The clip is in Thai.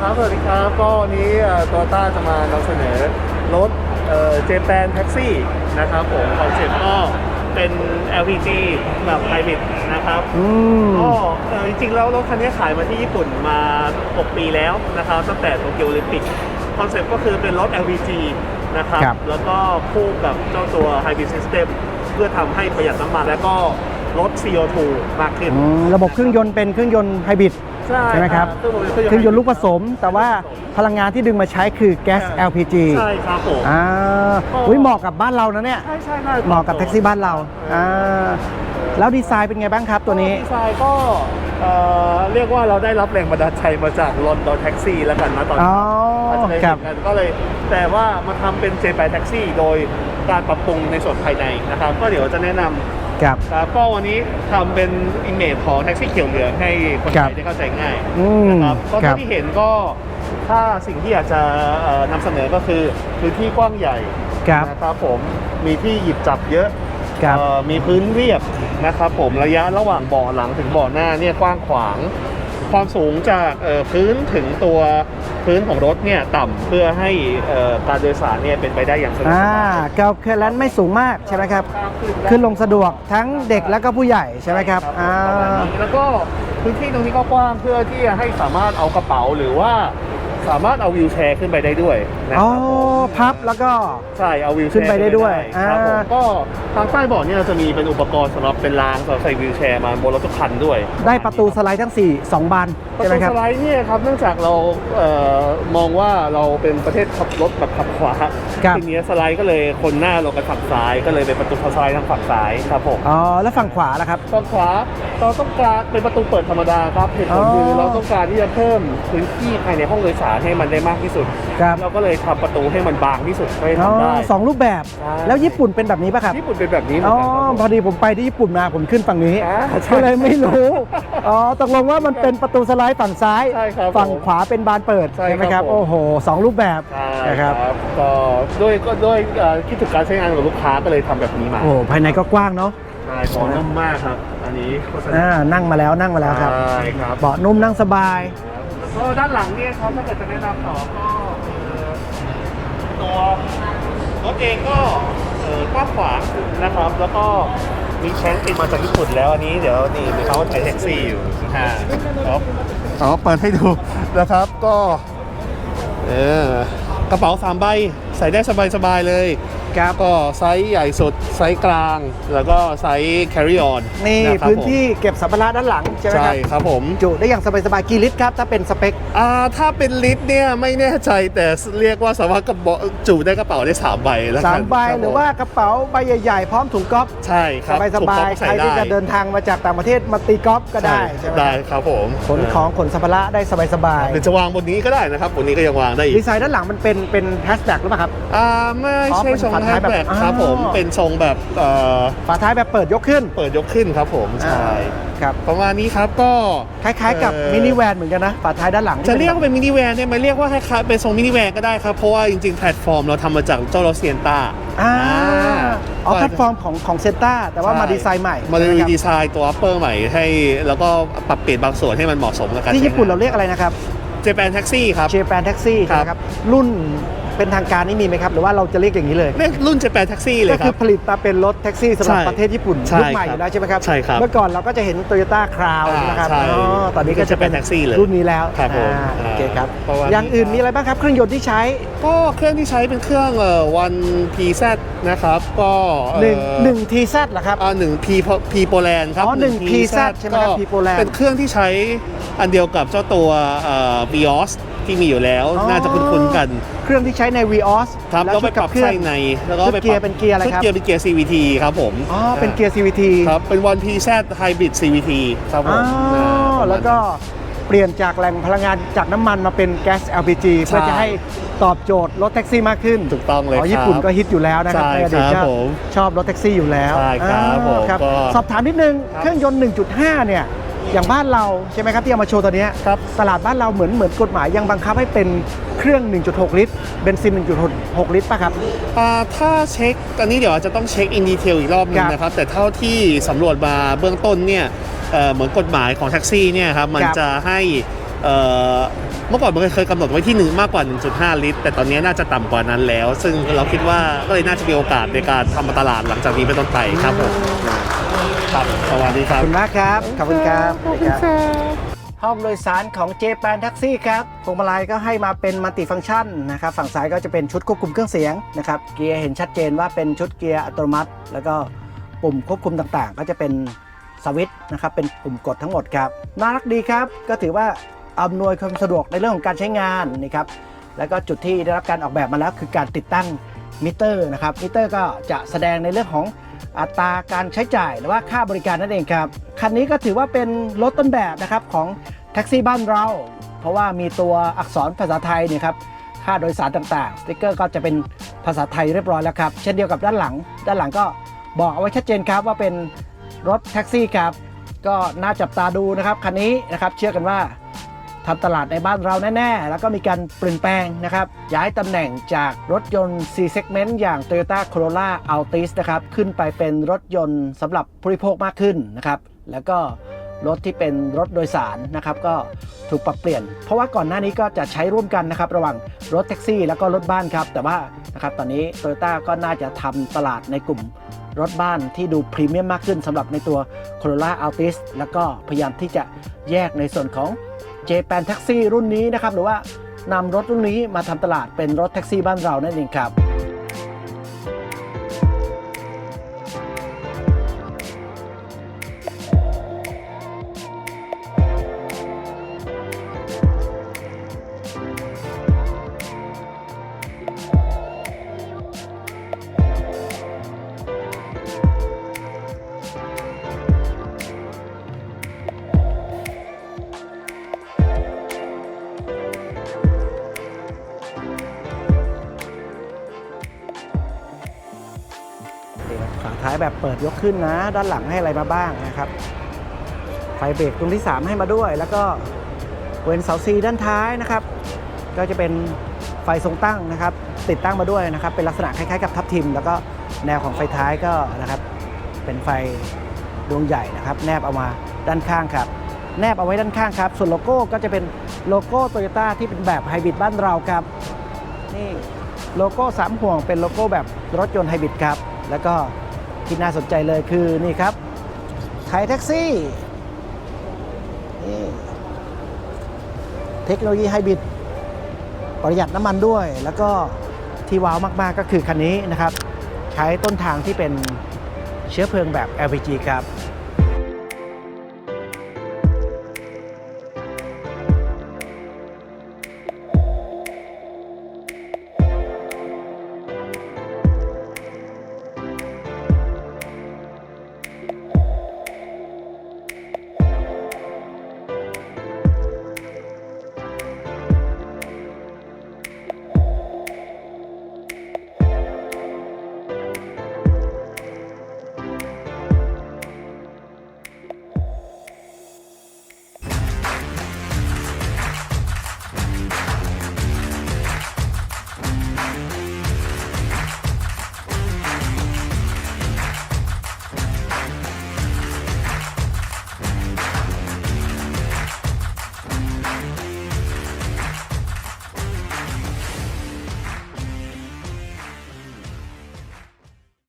ครับ สวัสดีครับ ก็วันนี้โตโยต้าจะมานำเสนอรถเจแปนแท็กซี่นะครับผมคอนเซ็ปต์ก็เป็น LPG แบบไฮบริดนะครับอืมก็เอ่อจริงๆ แล้วรถคันนี้ขายมาที่ญี่ปุ่นมา 6 ปีแล้วนะครับตั้งแต่โตเกียวโอลิมปิกคอนเซ็ปต์ก็คือเป็นรถ LPG นะครับครับแล้วก็คู่กับเจ้าตัว Hybrid System เพื่อทำให้ประหยัดน้ำมันและก็ลด CO2 มากขึ้นอืมระบบเครื่องยนต์เป็นเครื่องยนต์ไฮบริด ใช่ใช่ไหมครับเครื่องยนต์เครื่องยนต์ลูกผสม แต่ว่าพลังงานที่ดึงมาใช้คือแก๊ส LPG ใช่ครับผมอ่าอุ้ยเหมาะกับบ้านเรานะเนี่ยใช่ใช่ใช่เหมาะกับแท็กซี่บ้านเราอ่าแล้วดีไซน์เป็นไงบ้างครับตัวนี้ดีไซน์ก็เอ่อเรียกว่าเราได้รับแรงบันดาลใจมาจากลอนดอนแท็กซี่แล้วกันนะตอนอ๋นี้ออาจจะได้ครัเห็บนกันก็เลย แต่ว่ามาทำเป็นเจแปนแท็กซี่โดยการปรับปรุงในส่วนภายในนะครับ ก็เดี๋ยวจะแนะนำ ครับครับก็วันนี้ทำเป็นอิมเมจของแท็กซี่เขียวเหลืองให้คนครัไทบยได้เข้าใจง่ายอืมนะครับก็ครัเท่าบ ที่เห็นก็ถ้าสิ่งที่อยากจะเอ่อนำเสนอก็คือพื้นที่กว้างใหญ่ครับนะครับผมมีที่หยิบจับเยอะ ครับ เอ่อมีพื้นเรียบนะครับผมระยะระหว่างเบาะหลังถึงเบาะหน้าเนี่ยกว้างขวาง ความสูงจากเอ่อพื้นถึงตัวพื้นของรถเนี่ยต่ำเพื่อให้เอ่อการโดยสารเนี่ยเป็นไปได้อย่างสะดวกอ่าสบายเกาเคลนไม่สูงมากใช่ไหมครับ ขึ้นลงสะดวกทั้งเด็กและก็ผู้ใหญ่ใช่ไหมครับอ่าประมาณนี้แล้วก็พื้นที่ตรงนี้ก็กว้างเพื่อที่จะให้สามารถเอากระเป๋าหรือว่า สามารถเอาวิวแชร์ขึ้นไปได้ด้วยนะคอ๋อรับผมพับแล้วก็ ใช่เอาวิวแชร์ขึ้นไปได้ด้วยครับผมอ่า ก็ทางใต้เบาะเนี่ยจะมีเป็นอุปกรณ์สำหรับเป็นรางสำหรับใส่วิวแชร์มาบนรถทุกคันด้วยได้ประตูสไลด์ทั้ง 4 2 บานประใช่ไหมตูครับ สไลด์เนี่ยครับเนื่องจากเราเอ่อมองว่าเราเป็นประเทศขับรถแบบขับขวาครับ ทีนี้สไลด์ก็เลยคนหน้าลงกันฝั่งซ้าย ก็เลยเป็นประตูสไลด์ทางฝั่งซ้ายครับผม อ๋อ แล้วฝั่งขวาล่ะครับ ฝั่งขวา เราต้องการเป็นประตูเปิดธรรมดาครับเหตุผลอ๋อคือเราต้องการที่จะเพิ่มพื้นที่ภายในห้องโดยสารให้มันได้มากที่สุด ครับ เราก็เลยทำประตูให้มันบางที่สุดให้อ๋อทำได้ สองรูปแบบใช่ แล้วญี่ปุ่นเป็นแบบนี้ป่ะครับญี่ปุ่นเป็นแบบนี้เหมือ๋ออนกันครับผมพอดีผมไปที่ญี่ปุ่นมาผมขึ้นฝั่งนี้อ่าใช่ก็เลยไม่รู้อ๋อตกลงว่ามันเป็นประตูสไลด์ฝั่งซ้าย ใช่ครับฝั่งผมขวาเป็นบานเปิดใช่ไหมคครัรับบผม โอ้โหสองรูปแบบใช่นะครับก็ด้วยก็ด้วยเอ่อคิดถึงการใช้งานของลูกค้าก็เลยทำแบบนี้มาโอ้ภายในก็กว้างเนาะ ใช่ของนุ่มมากครับ อันนี้โฆษณาอ่านั่งมาแล้วนั่งมาแล้วครับ ใช่ครับเบาะนุ่มนั่งสบาย แล้วก็ด้านหลังเนี่ยครับถ้าเกิดจะแนะนำต่อก็เอ่อตัวรถเองก็เอ่อกว้างขวางนะครับ แล้วก็มีแชงติดมาจากญี่ปุ่นแล้วอันนี้เดี๋ยวนี่มีเขาใช้แท็กซี่อยู่อ่าครับอ๋อเปิดให้ดูนะครับก็เออกระเป๋าสามใบใส่ได้สบายๆเลย ครับ ก็ไซส์ใหญ่สุดไซส์กลาง แล้วก็ไซส์ carry on นี่ะครับพื้นผมที่เก็บสัมภาระด้านหลังใช่ไหมคใช่รับ ครับผมจุได้อย่างสบายๆกี่ลิตรครับ ถ้าเป็นสเปค อ่าถ้าเป็นลิตรเนี่ยไม่แน่ใจแต่เรียกว่าสามารถกระเป๋าจุได้กระเป๋าได้สามใบแล้วกันสามใบคบหรือว่ากระเป๋าใบใหญ่ๆ พร้อมถุงก๊อฟใช่ครับสบายสบายถูกใคต้รองที่ใส่จะเดินทางมาจากต่างประเทศมาตีกอล์ฟก็ได้ใช่ไหมได้ครับผมขนของขนสัมภาระได้สบายหรือจะวางบนนี้ก็ได้นะครับบนนี้ก็ยังวางได้ๆอีดีกไซน์ด้านหลังมันเป็นเป็นแฮชแบ็กหรือเปล่าครับ อ่าไม่อ๋อใช่เป็นทรงฝาแฮท้ายชแบบแบ็กอ๋อครับผมเป็นทรงแบบเอ่อฝาท้ายแบบเปิดยกขึ้น เปิดยกขึ้นครับผมใช่ครับประมาณนี้ครับก็คล้ายๆ กับเอ่อมินิแวนเหมือนกันนะฝาท้ายด้านหลังจะเรียกว่าเป็นมินิแวนเนี่ยมันเรียกว่าคล้ายๆเป็นทรงมินิแวนก็ได้ครับเพราะว่าจริงๆแพลตฟอร์มเราทำมาจากเจ้ารถเซียนต้าอ่าอ๋อแพลตฟอร์มของของเซนต้าแต่ว่ามาดีไซน์ใหม่ มาใช่ไหดีครับดีไซน์ตัวอัปเปอร์ใหม่ให้ แล้วก็ปรับเปลี่ยนบางส่วนให้มันเหมาะสมกับการที่ญี่ปุ่นเราเรียกอะไรนะครับเจแปนแท็กซี่ครับเจแปนแท็กซี่ครับนะครับรุ่น เป็นทางการนี่มีไหมครับ หรือว่าเราจะเรียกอย่างนี้เลยเรียกรุ่นเจแปนแท็กซี่เลยก็คคืรัอบผลิตมาเป็นรถแท็กซี่สำหรับใช่ประเทศญี่ปุ่นใช่รุ่นใหม่ครับอยู่แล้วใช่ไหมครับใช่ครับเมื่อก่อนเราก็จะเห็น Toyota Crown อ่านะครับใช่อ๋อตอนนี้ก็จะเป็นจะเป็นแท็กซี่เลยรุ่นนี้แล้วครับผมอ่าโอเคครับประมาณนี้ อย่างอื่นมีอะไรบ้างครับเครื่องยนต์ที่ใช้ ก็เครื่องที่ใช้เป็นเครื่องเอ่อวันพีซนะครับก็เอ่อหนึ่งหนึ่งทีซัเหรอครับ อ่าหนึ่งพีพีโปแลนด์ครับอ๋อหนึ่ง PZ ใช่ไหมครับก็ P Poland เป็นเครื่องที่ใช้อันเดียวกับเจ้าตัวเอ่อ Vios ที่มีอยู่แล้วอ๋อน่าจะคุ้นๆกัน เครื่องที่ใช้ใน Vios ครับแล้วแล้วไปชุดปรับเครื่อไส้งในแล้วก็ชุดไปเกียร์เป็นเกียร์อะไรครับชุดเกียร์เป็นเกียร์ CVT ครับผมอ๋อเป็นเกียร์ CVT ครับเป็นวัน PZ Hybrid CVT ครับผอ๋อมอ่าแล้วก็เปลี่ยนจากแหล่งพลังงานจากน้ำมันมาเป็นแก๊ส LPG เพื่อจะให้ตอบโจทย์รถแท็กซี่มากขึ้น ถูกต้องเลยอ๋อครับญี่ปุ่นก็ฮิตอยู่แล้วนะครับใช่ในอดีตครับก็ผมชอบรถแท็กซี่อยู่แล้วใช่ครับอ่าผมครับก็สอบถามนิดนึงครับเครื่องยนต์ 1.5 เนี่ย อย่างบ้านเราใช่ไหมครับที่เอามาโชว์ตัวเนี้ยครับตลาดบ้านเราเหมือนเหมือนกฎหมายยังบังคับให้เป็นเครื่อง 1.6 ลิตรเบนซิน 1.6 ลิตรป่ะครับอ่าถ้าเช็คตอนนี้เดี๋ยวอาจจะต้องเช็คอินดีเทลอีกรอบหนึคงรับนะครับ แต่เท่าที่สำรวจมาเบื้องต้นเนี่ยเอ่อเหมือนกฎหมายของแท็กซี่เนี่ยครับมันครับจะให้เอ่อเมื่อก่อนมันเคยกำหนดไว้ที่หนึ่งมากกว่า 1.5 ลิตร แต่ตอนนี้น่าจะต่ำกว่านั้นแล้ว ซึ่งเราคิดว่าก็เลยน่าจะมีโอกาสในการทำตลาดหลังจากนี้เป็นต้นไปครับผม ครับสวัสดีคขรัอบบ คุณมากครับ ขอบคุณครับขอบคุณครับห้องโดยสารของเจแปนแท็กซี่ครับพวงมาลัยก็ให้มาเป็นมัลติฟังก์ชันนะครับ ฝั่งซ้ายก็จะเป็นชุดควบคุมเครื่องเสียงนะครับ เกียร์เห็นชัดเจนว่าเป็นชุดเกียร์อัตโนมัติ แล้วก็ปุ่มควบคุมต่างๆ ก็จะเป็นสวิตช์นะครับ เป็นปุ่มกดทั้งหมดครับ น่ารักดีครับ ก็ถือว่าอำนวยความสะดวกในเรื่องของการใช้งานนะครับ แล้วก็จุดที่ได้รับการออกแบบมาแล้วคือการติดตั้งมิเตอร์นะครับ มิเตอร์ก็จะแสดงในเรื่องของ อัตราการใช้จ่ายหรือว่าค่าบริการนั่นเองครับคันนี้ก็ถือว่าเป็นรถต้นแบบนะครับของแท็กซี่บ้านเรา เพราะว่ามีตัวอักษรภาษาไทยเนี่ยครับค่าโดยสารต่างๆ สติ๊กเกอร์ก็จะเป็นภาษาไทยเรียบร้อยแล้วครับ เช่นเดียวกับด้านหลัง ด้านหลังก็บอกเอาไว้ชัดเจนครับว่าเป็นรถแท็กซี่ครับ ก็น่าจับตาดูนะครับคันนี้นะครับเชื่อกันว่า ทำตลาดในบ้านเราแน่ ๆ แล้วก็มีการเปลี่ยนแปลงนะครับ ย้ายตำแหน่งจากรถยนต์ C segment อย่าง Toyota Corolla Altis นะครับ ขึ้นไปเป็นรถยนต์สำหรับผู้บริโภคมากขึ้นนะครับ แล้วก็รถที่เป็นรถโดยสารนะครับก็ถูกปรับเปลี่ยน เพราะว่าก่อนหน้านี้ก็จะใช้ร่วมกันนะครับ ระหว่างรถแท็กซี่ แล้วก็รถบ้านครับ แต่ว่านะครับตอนนี้ Toyota ก็น่าจะทำตลาดในกลุ่มรถบ้านที่ดูพรีเมียมมากขึ้นสำหรับในตัว Corolla Altis แล้วก็พยายามที่จะแยกในส่วนของ เจแปนแท็กซี่รุ่นนี้นะครับหรือว่านำรถรุ่นนี้มาทำตลาดเป็นรถแท็กซี่บ้านเรานั่นเองครับ แบบเปิดยกขึ้นนะ ด้านหลังให้อะไรมาบ้างนะครับ ไฟเบรกตรงที่ 3 ให้มาด้วย แล้วก็เว้นเสาซีด้านท้ายนะครับ ก็จะเป็นไฟทรงตั้งนะครับ ติดตั้งมาด้วยนะครับ เป็นลักษณะคล้ายๆกับทับทิม แล้วก็แนวของไฟท้ายก็นะครับ เป็นไฟดวงใหญ่นะครับ แนบเอามาด้านข้างครับ แนบเอาไว้ด้านข้างครับ ส่วนโลโก้ก็จะเป็นโลโก้โตโยต้าที่เป็นแบบไฮบริดบ้านเราครับ นี่โลโก้สามห่วงเป็นโลโก้แบบรถยนต์ไฮบริดครับ แล้วก็ ที่น่าสนใจเลยคือนี่ครับไทยแท็กซี่นี่เทคโนโลยีไฮบริดประหยัดน้ำมันด้วย แล้วก็ที่ว้าวมาก ๆ ก็คือคันนี้นะครับ ใช้ต้นทางที่เป็นเชื้อเพลิงแบบ LPG ครับ